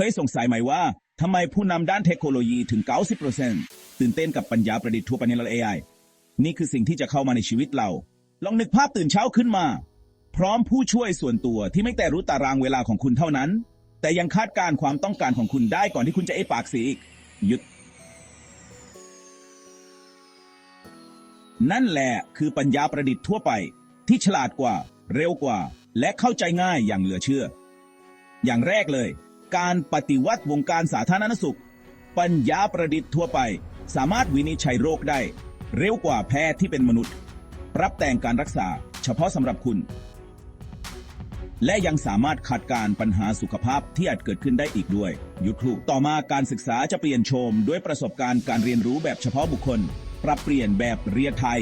เคยสงสัยไหมว่าทำไมผู้นำด้านเทคโนโลยีถึง 90%ตื่นเต้นกับปัญญาประดิษฐ์ทั่วไปในระ AI นี่คือสิ่งที่จะเข้ามาในชีวิตเรา ลองนึกภาพตื่นเช้าขึ้นมา พร้อมผู้ช่วยส่วนตัวที่ไม่แต่รู้ตารางเวลาของคุณเท่านั้น แต่ยังคาดการณ์ความต้องการของคุณได้ก่อนที่คุณจะเอะปากเสียอีกหยุด นั่นแหละคือปัญญาประดิษฐ์ทั่วไป ที่ฉลาดกว่า เร็วกว่า และเข้าใจง่ายอย่างเหลือเชื่อ อย่างแรกเลย การปฏิวัติวงการสาธารณสุข ปัญญาประดิษฐ์ทั่วไป สามารถวินิจฉัยโรคได้ เร็วกว่าแพทย์ที่เป็นมนุษย์ ปรับแต่งการรักษาเฉพาะสำหรับคุณ และยังสามารถขัดการปัญหาสุขภาพที่อาจเกิดขึ้นได้อีกด้วย ยุครูต่อมาการศึกษาจะเปลี่ยนโฉมด้วยประสบการณ์การเรียนรู้แบบเฉพาะบุคคล ปรับเปลี่ยนแบบเรียนไทย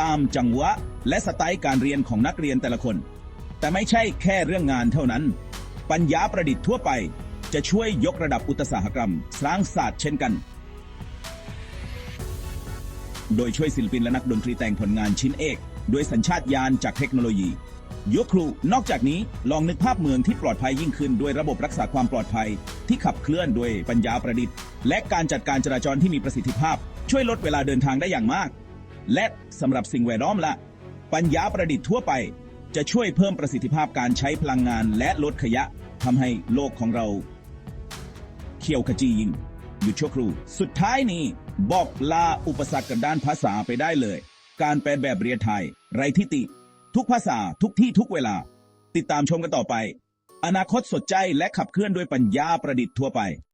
ตามจังหวะและสไตล์การเรียนของนักเรียนแต่ละคน แต่ไม่ใช่แค่เรื่องงานเท่านั้น ปัญญาประดิษฐ์ทั่วไป จะช่วยยกระดับอุตสาหกรรม สร้างศาสตร์เช่นกัน โดยช่วยศิลปินและนักดนตรีแต่งผลงานชิ้นเอกด้วยสัญชาตญาณจากเทคโนโลยียกครู นอกจากนี้ลองนึกภาพเมืองที่ปลอดภัยยิ่งขึ้นด้วยระบบรักษาความปลอดภัย ที่ขับเคลื่อนด้วยปัญญาประดิษฐ์ และการจัดการจราจรที่มีประสิทธิภาพ ช่วยลดเวลาเดินทางได้อย่างมาก และสำหรับสิ่งแวดล้อมละ ปัญญาประดิษฐ์ทั่วไป จะช่วยเพิ่มประสิทธิภาพการใช้พลังงานและลดขยะทำให้โลกของเราเขียวขจียิ่งหยุดชั่วครู่ สุดท้ายนี้บอกลาอุปสรรคกันด้านภาษาไปได้เลย การแปลแบบเรียนไทย ไรทิติ ทุกภาษาทุกที่ทุกเวลา ติดตามชมกันต่อไป อนาคตสดใจและขับเคลื่อนด้วยปัญญาประดิษฐ์ทั่วไป